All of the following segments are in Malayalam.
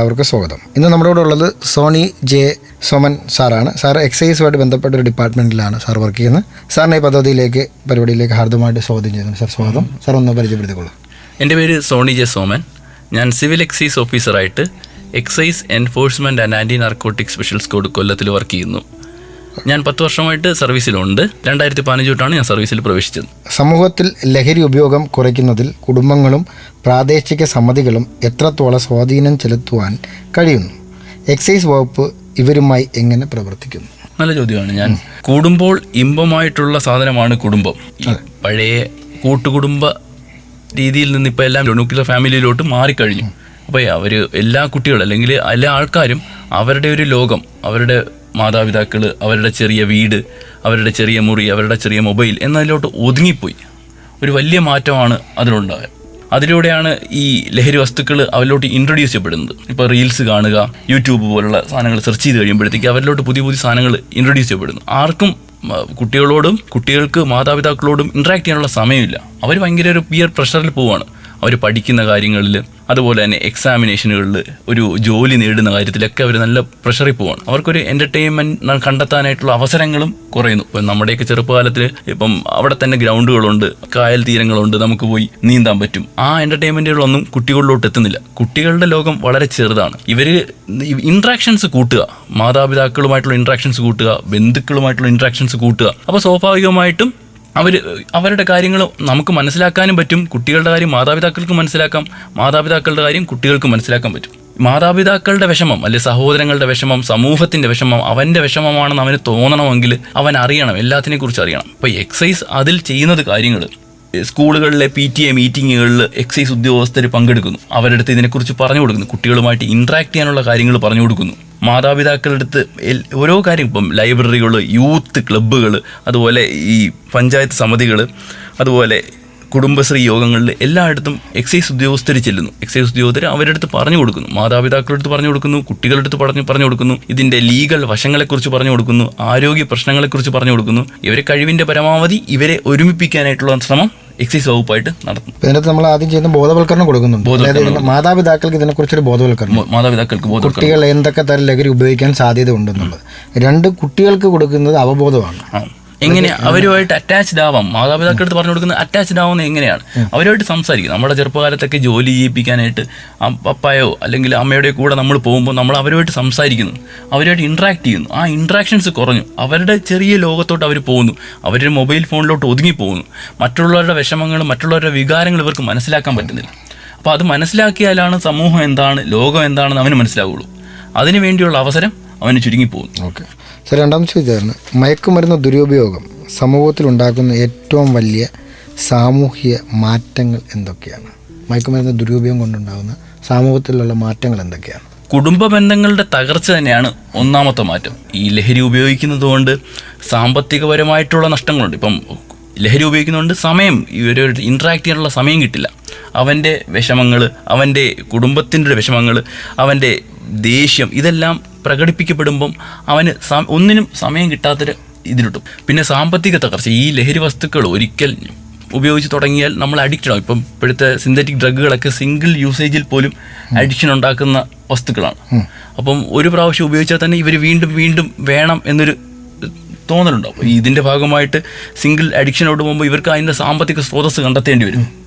അവർക്ക് സ്വാഗതം. ഇന്ന് നമ്മുടെ കൂടെ ഉള്ളത് സോണി ജെ സോമൻ സാറാണ്. സാർ എക്സൈസുമായിട്ട് ബന്ധപ്പെട്ട ഒരു ഡിപ്പാർട്ട്മെന്റിലാണ് സാർ വർക്ക് ചെയ്യുന്നത്. സാറിനെ ഈ പദ്ധതിയിലേക്ക് പരിപാടിയിലേക്ക് ഹാർദമായിട്ട് സ്വാഗതം ചെയ്യുന്നു. സാർ സ്വാഗതം. സാർ ഒന്ന് പരിചയപ്പെടുത്തിക്കോളൂ. എന്റെ പേര് സോണി ജെ സോമൻ. ഞാൻ civil excise ഓഫീസറായിട്ട് excise enforcement and anti narcotic special squad കൊല്ലത്തിൽ വർക്ക് ചെയ്യുന്നു. ഞാൻ പത്ത് വർഷമായിട്ട് സർവീസിലുണ്ട്. രണ്ടായിരത്തി പതിനഞ്ച് തൊട്ടാണ് ഞാൻ സർവീസിൽ പ്രവേശിച്ചത്. സമൂഹത്തിൽ ലഹരി ഉപയോഗം കുറയ്ക്കുന്നതിൽ കുടുംബങ്ങളും പ്രാദേശിക സമിതികളും എത്രത്തോളം സ്വാധീനം ചെലുത്തുവാൻ കഴിയുന്നു? എക്സൈസ് വകുപ്പ് ഇവരുമായി എങ്ങനെ പ്രവർത്തിക്കുന്നു? നല്ല ചോദ്യമാണ് ഞാൻ. കൂടുമ്പോൾ ഇമ്പമായിട്ടുള്ള സാധനമാണ് കുടുംബം. പഴയ കൂട്ടുകുടുംബ രീതിയിൽ നിന്ന് ഇപ്പോൾ എല്ലാം ന്യൂക്ലിയർ ഫാമിലിയിലോട്ട് മാറിക്കഴിഞ്ഞു. അപ്പോൾ അവർ എല്ലാ കുട്ടികളും അല്ലെങ്കിൽ എല്ലാ ആൾക്കാരും അവരുടെ ഒരു ലോകം അവരുടെ മാതാപിതാക്കൾ അവരുടെ ചെറിയ വീട് അവരുടെ ചെറിയ മുറി അവരുടെ ചെറിയ മൊബൈൽ എന്നതിലോട്ട് ഒതുങ്ങിപ്പോയി. ഒരു വലിയ മാറ്റമാണ് അതിലുണ്ടായത് അതിലൂടെയാണ് ഈ ലഹരി വസ്തുക്കൾ അവരിലോട്ട് ഇൻട്രൊഡ്യൂസ് ചെയ്യപ്പെടുന്നത്. ഇപ്പോൾ റീൽസ് കാണുക യൂട്യൂബ് പോലുള്ള സാധനങ്ങൾ സെർച്ച് ചെയ്ത് കഴിയുമ്പോഴത്തേക്ക് അവരിലോട്ട് പുതിയ പുതിയ സാധനങ്ങൾ ഇൻട്രൊഡ്യൂസ് ചെയ്യപ്പെടുന്നു. ആർക്കും കുട്ടികളോടും കുട്ടികൾക്ക് മാതാപിതാക്കളോടും ഇൻട്രാക്ട് ചെയ്യാനുള്ള സമയമില്ല. അവർ ഭയങ്കര ഒരു പിയർ പ്രഷറിൽ പോവാണ്. അവർ പഠിക്കുന്ന കാര്യങ്ങളിൽ അതുപോലെ തന്നെ എക്സാമിനേഷനുകളിൽ ഒരു ജോലി നേടുന്ന കാര്യത്തിലൊക്കെ അവർ നല്ല പ്രഷറിൽ പോവാണ്. അവർക്കൊരു എന്റർടൈൻമെന്റ് കണ്ടെത്താനായിട്ടുള്ള അവസരങ്ങളും കുറയുന്നു. ഇപ്പം നമ്മുടെയൊക്കെ ചെറുപ്പകാലത്തിൽ ഇപ്പം അവിടെ തന്നെ ഗ്രൗണ്ടുകളുണ്ട് കായൽ തീരങ്ങളുണ്ട് നമുക്ക് പോയി നീന്താൻ പറ്റും. ആ എന്റർടൈൻമെന്റുകളൊന്നും കുട്ടികളിലോട്ട് എത്തുന്നില്ല. കുട്ടികളുടെ ലോകം വളരെ ചെറുതാണ്. ഇവർ ഇൻട്രാക്ഷൻസ് കൂട്ടുക. മാതാപിതാക്കളുമായിട്ടുള്ള ഇൻട്രാക്ഷൻസ് കൂട്ടുക ബന്ധുക്കളുമായിട്ടുള്ള ഇൻട്രാക്ഷൻസ് കൂട്ടുക. അപ്പോൾ സ്വാഭാവികമായിട്ടും അവർ അവരുടെ കാര്യങ്ങൾ നമുക്ക് മനസ്സിലാക്കാനും പറ്റും. കുട്ടികളുടെ കാര്യം മാതാപിതാക്കൾക്ക് മനസ്സിലാക്കാം. മാതാപിതാക്കളുടെ കാര്യം കുട്ടികൾക്ക് മനസ്സിലാക്കാൻ പറ്റും. മാതാപിതാക്കളുടെ വിഷമം അല്ലെ സഹോദരങ്ങളുടെ വിഷമം സമൂഹത്തിന്റെ വിഷമം അവന്റെ വിഷമമാണെന്ന് അവന് തോന്നണമെങ്കിൽ അവൻ അറിയണം എല്ലാത്തിനെ കുറിച്ച് അറിയണം. ഇപ്പോൾ എക്സൈസ് അതിൽ ചെയ്യുന്നത് കാര്യങ്ങൾ സ്കൂളുകളിലെ പി ടി എ മീറ്റിങ്ങുകളിൽ എക്സൈസ് ഉദ്യോഗസ്ഥർ പങ്കെടുക്കുന്നു. അവരുടെ അടുത്ത് ഇതിനെക്കുറിച്ച് പറഞ്ഞു കൊടുക്കുന്നു. കുട്ടികളുമായിട്ട് ഇൻട്രാക്ട് ചെയ്യാനുള്ള കാര്യങ്ങൾ പറഞ്ഞു കൊടുക്കുന്നു. മാതാപിതാക്കളുടെ അടുത്ത് ഓരോ കാര്യം ഇപ്പം ലൈബ്രറികൾ യൂത്ത് ക്ലബ്ബുകൾ അതുപോലെ ഈ പഞ്ചായത്ത് സമിതികൾ അതുപോലെ കുടുംബശ്രീ യോഗങ്ങളിൽ എല്ലായിടത്തും എക്സൈസ് ഉദ്യോഗസ്ഥർ ചെല്ലുന്നു. എക്സൈസ് ഉദ്യോഗസ്ഥർ അവരുടെ അടുത്ത് പറഞ്ഞു കൊടുക്കുന്നു. മാതാപിതാക്കളുടെ അടുത്ത് പറഞ്ഞു കൊടുക്കുന്നു കുട്ടികളുടെ അടുത്ത് പറഞ്ഞു പറഞ്ഞു കൊടുക്കുന്നു ഇതിന്റെ ലീഗൽ വശങ്ങളെക്കുറിച്ച് പറഞ്ഞു കൊടുക്കുന്നു ആരോഗ്യ പ്രശ്നങ്ങളെക്കുറിച്ച് പറഞ്ഞു കൊടുക്കുന്നു. ഇവരെ കഴിവിന്റെ പരമാവധി ഇവരെ ഒരുമിപ്പിക്കാനായിട്ടുള്ള ശ്രമം എക്സൈസ് വകുപ്പായിട്ട് നടത്തും ഇതിനകത്ത് നമ്മൾ ആദ്യം ചെയ്യുന്ന ബോധവൽക്കരണം കൊടുക്കുന്നുണ്ട്. ഇതിന് മാതാപിതാക്കൾക്ക് ഇതിനെക്കുറിച്ചൊരു ബോധവൽക്കരണം. മാതാപിതാക്കൾക്ക് കുട്ടികൾ എന്തൊക്കെ തരം ലഹരി ഉപയോഗിക്കാൻ സാധ്യത ഉണ്ടെന്നുള്ളത് രണ്ട് കുട്ടികൾക്ക് കൊടുക്കുന്നത് അവബോധമാണ്. എങ്ങനെ അവരുമായിട്ട് അറ്റാച്ച്ഡ് ആവാം. മാതാപിതാക്കളുടെ അടുത്ത് പറഞ്ഞു കൊടുക്കുന്ന അറ്റാച്ച്ഡ് ആവുന്നത് എങ്ങനെയാണ്? അവരുമായിട്ട് സംസാരിക്കും. നമ്മുടെ ചെറുപ്പകാലത്തൊക്കെ ജോലി ചെയ്യിപ്പിക്കാനായിട്ട് അപ്പായോ പപ്പായോ അല്ലെങ്കിൽ അമ്മയുടെ കൂടെ നമ്മൾ പോകുമ്പോൾ നമ്മൾ അവരുമായിട്ട് സംസാരിക്കുന്നു. അവരുമായിട്ട് ഇൻട്രാക്ട് ചെയ്യുന്നു. ആ ഇൻട്രാക്ഷൻസ് കുറഞ്ഞു. അവരുടെ ചെറിയ ലോകത്തോട്ട് അവർ പോകുന്നു. അവരുടെ മൊബൈൽ ഫോണിലോട്ട് ഒതുങ്ങി പോകുന്നു. മറ്റുള്ളവരുടെ വിഷമങ്ങളും മറ്റുള്ളവരുടെ വികാരങ്ങൾ ഇവർക്ക് മനസ്സിലാക്കാൻ പറ്റുന്നില്ല. അപ്പോൾ അത് മനസ്സിലാക്കിയാലാണ് സമൂഹം എന്താണ് ലോകം എന്താണെന്ന് അവന് മനസ്സിലാവുള്ളൂ. അതിനു വേണ്ടിയുള്ള അവസരം അവന് ചുരുങ്ങിപ്പോകുന്നു ഓക്കെ. രണ്ടാമത്തെ ചോദ്യമാണ് മയക്കുമരുന്ന് ദുരുപയോഗം സമൂഹത്തിൽ ഉണ്ടാക്കുന്ന ഏറ്റവും വലിയ സാമൂഹിക മാറ്റങ്ങൾ എന്തൊക്കെയാണ്? മയക്കുമരുന്ന് ദുരുപയോഗം കൊണ്ടുണ്ടാകുന്ന സമൂഹത്തിലുള്ള മാറ്റങ്ങൾ എന്തൊക്കെയാണ്? കുടുംബ ബന്ധങ്ങളുടെ തകർച്ച തന്നെയാണ് ഒന്നാമത്തെ മാറ്റം. ഈ ലഹരി ഉപയോഗിക്കുന്നത് കൊണ്ട് സാമ്പത്തികപരമായിട്ടുള്ള നഷ്ടങ്ങളുണ്ട്. ഇപ്പം ലഹരി ഉപയോഗിക്കുന്നതുകൊണ്ട് സമയം ഇവരെ ഇൻട്രാക്ട് ചെയ്യാനുള്ള സമയം കിട്ടില്ല. അവന്റെ വിഷമങ്ങൾ അവന്റെ കുടുംബത്തിന്റെ വിഷമങ്ങൾ അവന്റെ ദേഷ്യം ഇതെല്ലാം പ്രകടിപ്പിക്കപ്പെടുമ്പം അവന് ഒന്നിനും സമയം കിട്ടാത്തൊരു ഇതിലിട്ടും. പിന്നെ സാമ്പത്തിക തകർച്ച. ഈ ലഹരി വസ്തുക്കൾ ഒരിക്കൽ ഉപയോഗിച്ച് തുടങ്ങിയാൽ നമ്മൾ അഡിക്റ്റഡ് ആവും. ഇപ്പം ഇപ്പോഴത്തെ സിന്തറ്റിക് ഡ്രഗുകളൊക്കെ സിംഗിൾ യൂസേജിൽ പോലും അഡിക്ഷൻ ഉണ്ടാക്കുന്ന വസ്തുക്കളാണ്. അപ്പം ഒരു പ്രാവശ്യം ഉപയോഗിച്ചാൽ തന്നെ ഇവർ വീണ്ടും വീണ്ടും വേണം എന്നൊരു തോന്നലുണ്ടാവും. ഇതിന്റെ ഭാഗമായിട്ട് സിംഗിൾ അഡിക്ഷനോട് പോകുമ്പോൾ ഇവർക്ക് അതിന്റെ സാമ്പത്തിക സ്രോതസ്സ് കണ്ടെത്തേണ്ടി വരും.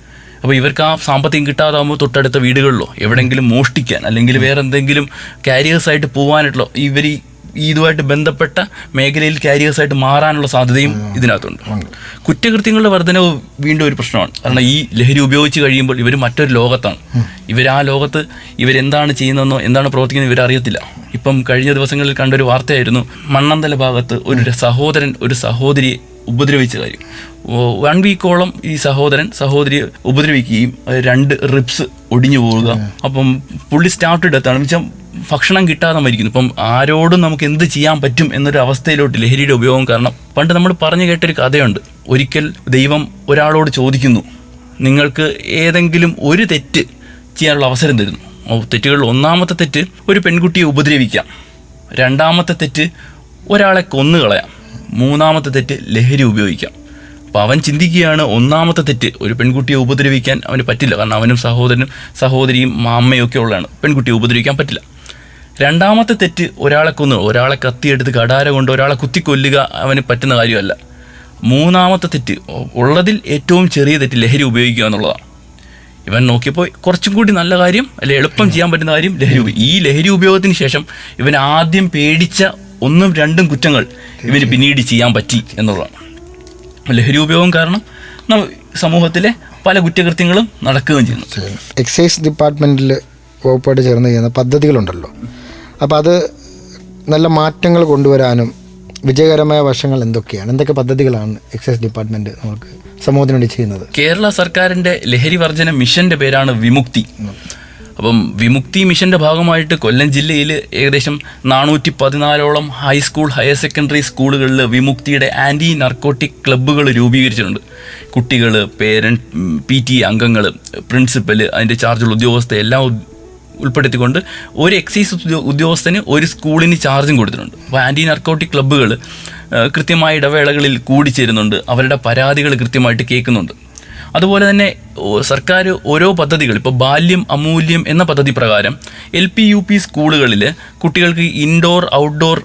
അപ്പോൾ ഇവർക്ക് ആ സാമ്പത്തികം കിട്ടാതാകുമ്പോൾ തൊട്ടടുത്ത വീടുകളിലോ എവിടെയെങ്കിലും മോഷ്ടിക്കാൻ അല്ലെങ്കിൽ വേറെ എന്തെങ്കിലും കാരിയേഴ്സായിട്ട് പോകാനായിട്ടുള്ള ഇവർ ഇതുമായിട്ട് ബന്ധപ്പെട്ട മേഖലയിൽ കാരിയേഴ്സായിട്ട് മാറാനുള്ള സാധ്യതയും ഇതിനകത്തുണ്ട്. കുറ്റകൃത്യങ്ങളുടെ വർധനവ് വീണ്ടും ഒരു പ്രശ്നമാണ്. കാരണം ഈ ലഹരി ഉപയോഗിച്ച് കഴിയുമ്പോൾ ഇവർ മറ്റൊരു ലോകത്താണ്. ഇവർ ആ ലോകത്ത് ഇവരെന്താണ് ചെയ്യുന്നതെന്നോ എന്താണ് പ്രവർത്തിക്കുന്നത് ഇവരറിയത്തില്ല ഇപ്പം കഴിഞ്ഞ ദിവസങ്ങളിൽ കണ്ടൊരു വാർത്തയായിരുന്നു. മണ്ണന്തല ഭാഗത്ത് ഒരു സഹോദരൻ ഒരു സഹോദരിയെ ഉപദ്രവിച്ച കാര്യം വൺ വീക്കോളം ഈ സഹോദരൻ സഹോദരി ഉപദ്രവിക്കുകയും രണ്ട് റിപ്സ് ഒടിഞ്ഞു പോവുക. അപ്പം പുള്ളി സ്റ്റാർട്ട് എടുത്താണ് വെച്ചാൽ ഭക്ഷണം കിട്ടാതെ മരിക്കുന്നു. ഇപ്പം ആരോടും നമുക്ക് എന്ത് ചെയ്യാൻ പറ്റും എന്നൊരു അവസ്ഥയിലോട്ട് ലഹരിയുടെ ഉപയോഗം കാരണം പണ്ട് നമ്മൾ പറഞ്ഞു കേട്ടൊരു കഥയുണ്ട്. ഒരിക്കൽ ദൈവം ഒരാളോട് ചോദിക്കുന്നു നിങ്ങൾക്ക് ഏതെങ്കിലും ഒരു തെറ്റ് ചെയ്യാനുള്ള അവസരം തരുന്നു? തെറ്റുകളിൽ ഒന്നാമത്തെ തെറ്റ് ഒരു പെൺകുട്ടിയെ ഉപദ്രവിക്കാം. രണ്ടാമത്തെ തെറ്റ് ഒരാളെ കൊന്നുകളയാം. മൂന്നാമത്തെ തെറ്റ് ലഹരി ഉപയോഗിക്കാം. അപ്പോൾ അവൻ ചിന്തിക്കുകയാണ് ഒന്നാമത്തെ തെറ്റ് ഒരു പെൺകുട്ടിയെ ഉപദ്രവിക്കാൻ അവന് പറ്റില്ല. കാരണം അവനും സഹോദരനും സഹോദരിയും മാമ്മയൊക്കെ ഉള്ളതാണ്. പെൺകുട്ടിയെ ഉപദ്രവിക്കാൻ പറ്റില്ല. രണ്ടാമത്തെ തെറ്റ് ഒരാളെ കൊന്നു. ഒരാളെ കത്തിയെടുത്ത് കടാര കൊണ്ട് ഒരാളെ കുത്തിക്കൊല്ലുക അവന് പറ്റുന്ന കാര്യമല്ല. മൂന്നാമത്തെ തെറ്റ് ഉള്ളതിൽ ഏറ്റവും ചെറിയ തെറ്റ് ലഹരി ഉപയോഗിക്കുക എന്നുള്ളതാണ്. ഇവൻ നോക്കിയപ്പോൾ കുറച്ചും കൂടി നല്ല കാര്യം അല്ലെ എളുപ്പം ചെയ്യാൻ പറ്റുന്ന കാര്യം ലഹരി ഈ ലഹരി ഉപയോഗത്തിന് ശേഷം ഇവൻ ആദ്യം പേടിച്ച ഒന്നും രണ്ടും കുറ്റങ്ങൾ ഇവന് പിന്നീട് ചെയ്യാൻ പറ്റി എന്നുള്ളതാണ്. ലഹരി ഉപയോഗം കാരണം സമൂഹത്തിലെ പല കുറ്റകൃത്യങ്ങളും നടക്കുകയും ചെയ്യുന്നു. എക്സൈസ് ഡിപ്പാർട്ട്മെന്റിൽ വകുപ്പായിട്ട് ചേർന്ന് ചെയ്യുന്ന പദ്ധതികളുണ്ടല്ലോ. അപ്പോൾ അത് നല്ല മാറ്റങ്ങൾ കൊണ്ടുവരാനും വിജയകരമായ വശങ്ങൾ എന്തൊക്കെയാണ്? എന്തൊക്കെ പദ്ധതികളാണ് എക്സൈസ് ഡിപ്പാർട്ട്മെന്റ് നമുക്ക് സമൂഹത്തിന് വേണ്ടി ചെയ്യുന്നത്? കേരള സർക്കാരിന്റെ ലഹരി വർജന മിഷന്റെ പേരാണ് വിമുക്തി. അപ്പം വിമുക്തി മിഷന്റെ ഭാഗമായിട്ട് കൊല്ലം ജില്ലയിൽ ഏകദേശം നാനൂറ്റി പതിനാലോളം ഹൈസ്കൂൾ ഹയർ സെക്കൻഡറി സ്കൂളുകളിൽ വിമുക്തിയുടെ ആന്റി നർക്കോട്ടിക് ക്ലബ്ബുകൾ രൂപീകരിച്ചിട്ടുണ്ട്. കുട്ടികൾ പേരന്റ് പി ടി അംഗങ്ങൾ പ്രിൻസിപ്പൽ അതിന്റെ ചാർജുള്ള ഉദ്യോഗസ്ഥ എല്ലാം ഉൾപ്പെടുത്തിക്കൊണ്ട് ഒരു എക്സൈസ് ഉദ്യോ- ഉദ്യോഗസ്ഥന് ഒരു സ്കൂളിന് ചാർജും കൊടുത്തിട്ടുണ്ട്. അപ്പോൾ ആന്റി നർക്കോട്ടിക് ക്ലബ്ബുകൾ കൃത്യമായ ഇടവേളകളിൽ കൂടിച്ചേരുന്നുണ്ട്. അവരുടെ പരാതികൾ കൃത്യമായിട്ട് കേൾക്കുന്നുണ്ട്. അതുപോലെ തന്നെ സർക്കാർ ഓരോ പദ്ധതികൾ ഇപ്പോൾ ബാല്യം അമൂല്യം എന്ന പദ്ധതി പ്രകാരം എൽ പി യു പി സ്കൂളുകളിൽ കുട്ടികൾക്ക് ഇൻഡോർ ഔട്ട്ഡോർ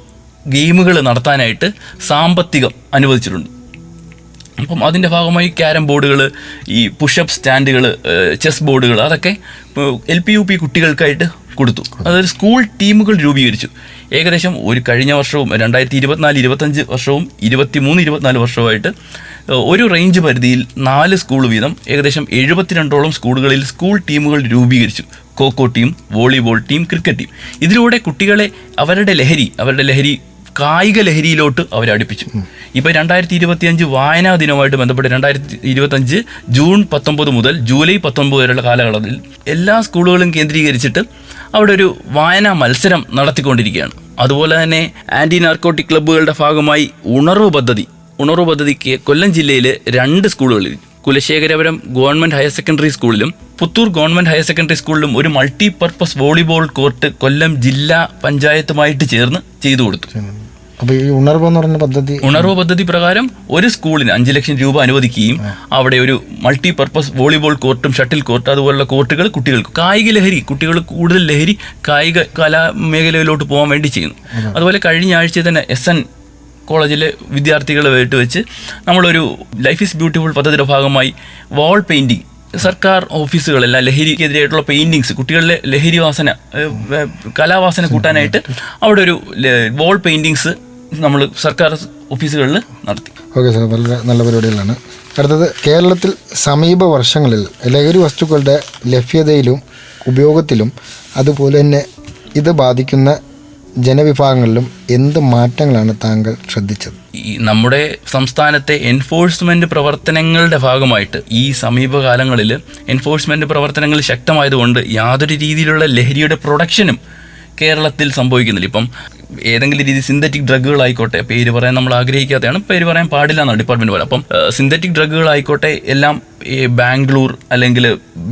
ഗെയിമുകൾ നടത്താനായിട്ട് സാമ്പത്തികം അനുവദിച്ചിട്ടുണ്ട്. അപ്പം അതിന്റെ ഭാഗമായി ക്യാരം ബോർഡുകൾ ഈ പുഷപ്പ് സ്റ്റാൻഡുകൾ ചെസ് ബോർഡുകൾ അതൊക്കെ എൽ പി യു പി കുട്ടികൾക്കായിട്ട് കൊടുത്തു. അതായത് സ്കൂൾ ടീമുകൾ രൂപീകരിച്ചു. ഏകദേശം ഒരു കഴിഞ്ഞ വർഷവും രണ്ടായിരത്തി ഇരുപത്തിനാല് ഇരുപത്തഞ്ച് വർഷവും ഇരുപത്തി മൂന്ന് ഇരുപത്തിനാല് വർഷവുമായിട്ട് ഒരു റേഞ്ച് പരിധിയിൽ നാല് സ്കൂൾ വീതം ഏകദേശം എഴുപത്തിരണ്ടോളം സ്കൂളുകളിൽ സ്കൂൾ ടീമുകൾ രൂപീകരിച്ചു. Kho kho team volleyball team cricket team ഇതിലൂടെ കുട്ടികളെ അവരുടെ ലഹരി അവരുടെ ലഹരി കായിക ലഹരിയിലോട്ട് അവരെ അടുപ്പിച്ചു. ഇപ്പോൾ രണ്ടായിരത്തി ഇരുപത്തിയഞ്ച് വായനാ ദിനവുമായിട്ട് ബന്ധപ്പെട്ട് രണ്ടായിരത്തി ഇരുപത്തഞ്ച് ജൂൺ പത്തൊമ്പത് മുതൽ ജൂലൈ പത്തൊമ്പത് വരെയുള്ള കാലയളവിൽ എല്ലാ സ്കൂളുകളും കേന്ദ്രീകരിച്ചിട്ട് അവിടെ ഒരു വായനാ മത്സരം നടത്തിക്കൊണ്ടിരിക്കുകയാണ്. അതുപോലെ തന്നെ ആന്റി നാർക്കോട്ടിക് ക്ലബ്ബുകളുടെ ഭാഗമായി ഉണർവ് പദ്ധതി ഉണർവ് പദ്ധതിക്ക് കൊല്ലം ജില്ലയിൽ രണ്ട് സ്കൂളുകളിൽ കുലശേഖരപുരം ഗവൺമെന്റ് ഹയർ സെക്കൻഡറി സ്കൂളിലും പുത്തൂർ ഗവൺമെന്റ് ഹയർ സെക്കൻഡറി സ്കൂളിലും ഒരു multi purpose volleyball court Kollam ജില്ലാ പഞ്ചായത്തുമായിട്ട് ചേർന്ന് ചെയ്തു കൊടുത്തു. അപ്പോൾ ഈ ഉണർവ് എന്ന് പദ്ധതി ഉണർവ് പദ്ധതി പ്രകാരം ഒരു സ്കൂളിന് അഞ്ച് ലക്ഷം രൂപ അനുവദിക്കുകയും അവിടെ ഒരു മൾട്ടി പർപ്പസ് വോളിബോൾ കോർട്ടും ഷട്ടിൽ കോർട്ട് അതുപോലുള്ള കോർട്ടുകൾ കുട്ടികൾക്ക് കായിക ലഹരി കുട്ടികൾ കൂടുതൽ ലഹരി കായിക കലാ മേഖലയിലോട്ട് പോകാൻ വേണ്ടി ചെയ്യുന്നു. അതുപോലെ കഴിഞ്ഞ ആഴ്ച തന്നെ എസ് എൻ കോളേജിലെ വിദ്യാർത്ഥികളുമായിട്ട് വെച്ച് നമ്മളൊരു ലൈഫ് ഈസ് ബ്യൂട്ടിഫുൾ പദ്ധതിയുടെ ഭാഗമായി വാൾ പെയിന്റിങ് സർക്കാർ ഓഫീസുകളെല്ലാം ലഹരിക്കെതിരായിട്ടുള്ള പെയിന്റിങ്സ് കുട്ടികളിലെ ലഹരി വാസന കലാവാസന കൂട്ടാനായിട്ട് അവിടെ ഒരു വാൾ പെയിന്റിങ്സ് നമ്മൾ സർക്കാർ ഓഫീസുകളിൽ നടത്തി. ഓക്കെ സാർ വളരെ നല്ല പരിപാടികളാണ്. അടുത്തത് കേരളത്തിൽ സമീപ വർഷങ്ങളിൽ ലഹരി വസ്തുക്കളുടെ ലഭ്യതയിലും ഉപയോഗത്തിലും അതുപോലെ തന്നെ ഇത് ബാധിക്കുന്ന ജനവിഭാഗങ്ങളിലും എന്ത് മാറ്റങ്ങളാണ് താങ്കൾ ശ്രദ്ധിച്ചത്? ഈ നമ്മുടെ സംസ്ഥാനത്തെ എൻഫോഴ്സ്മെന്റ് പ്രവർത്തനങ്ങളുടെ ഭാഗമായിട്ട് ഈ സമീപകാലങ്ങളിൽ എൻഫോഴ്സ്മെന്റ് പ്രവർത്തനങ്ങൾ ശക്തമായതുകൊണ്ട് യാതൊരു രീതിയിലുള്ള ലഹരിയുടെ പ്രൊഡക്ഷനും കേരളത്തിൽ സംഭവിക്കുന്നില്ല. ഇപ്പം ഏതെങ്കിലും രീതി സിന്തറ്റിക് ഡ്രഗുകളായിക്കോട്ടെ പേര് പറയാൻ നമ്മൾ ആഗ്രഹിക്കാത്തതാണ് പേര് പറയാൻ പാടില്ല എന്നാണ് ഡിപ്പാർട്ട്മെന്റ് പോലെ. അപ്പം സിന്തറ്റിക് ഡ്രഗുകളായിക്കോട്ടെ എല്ലാം ഈ ബാംഗ്ലൂർ അല്ലെങ്കിൽ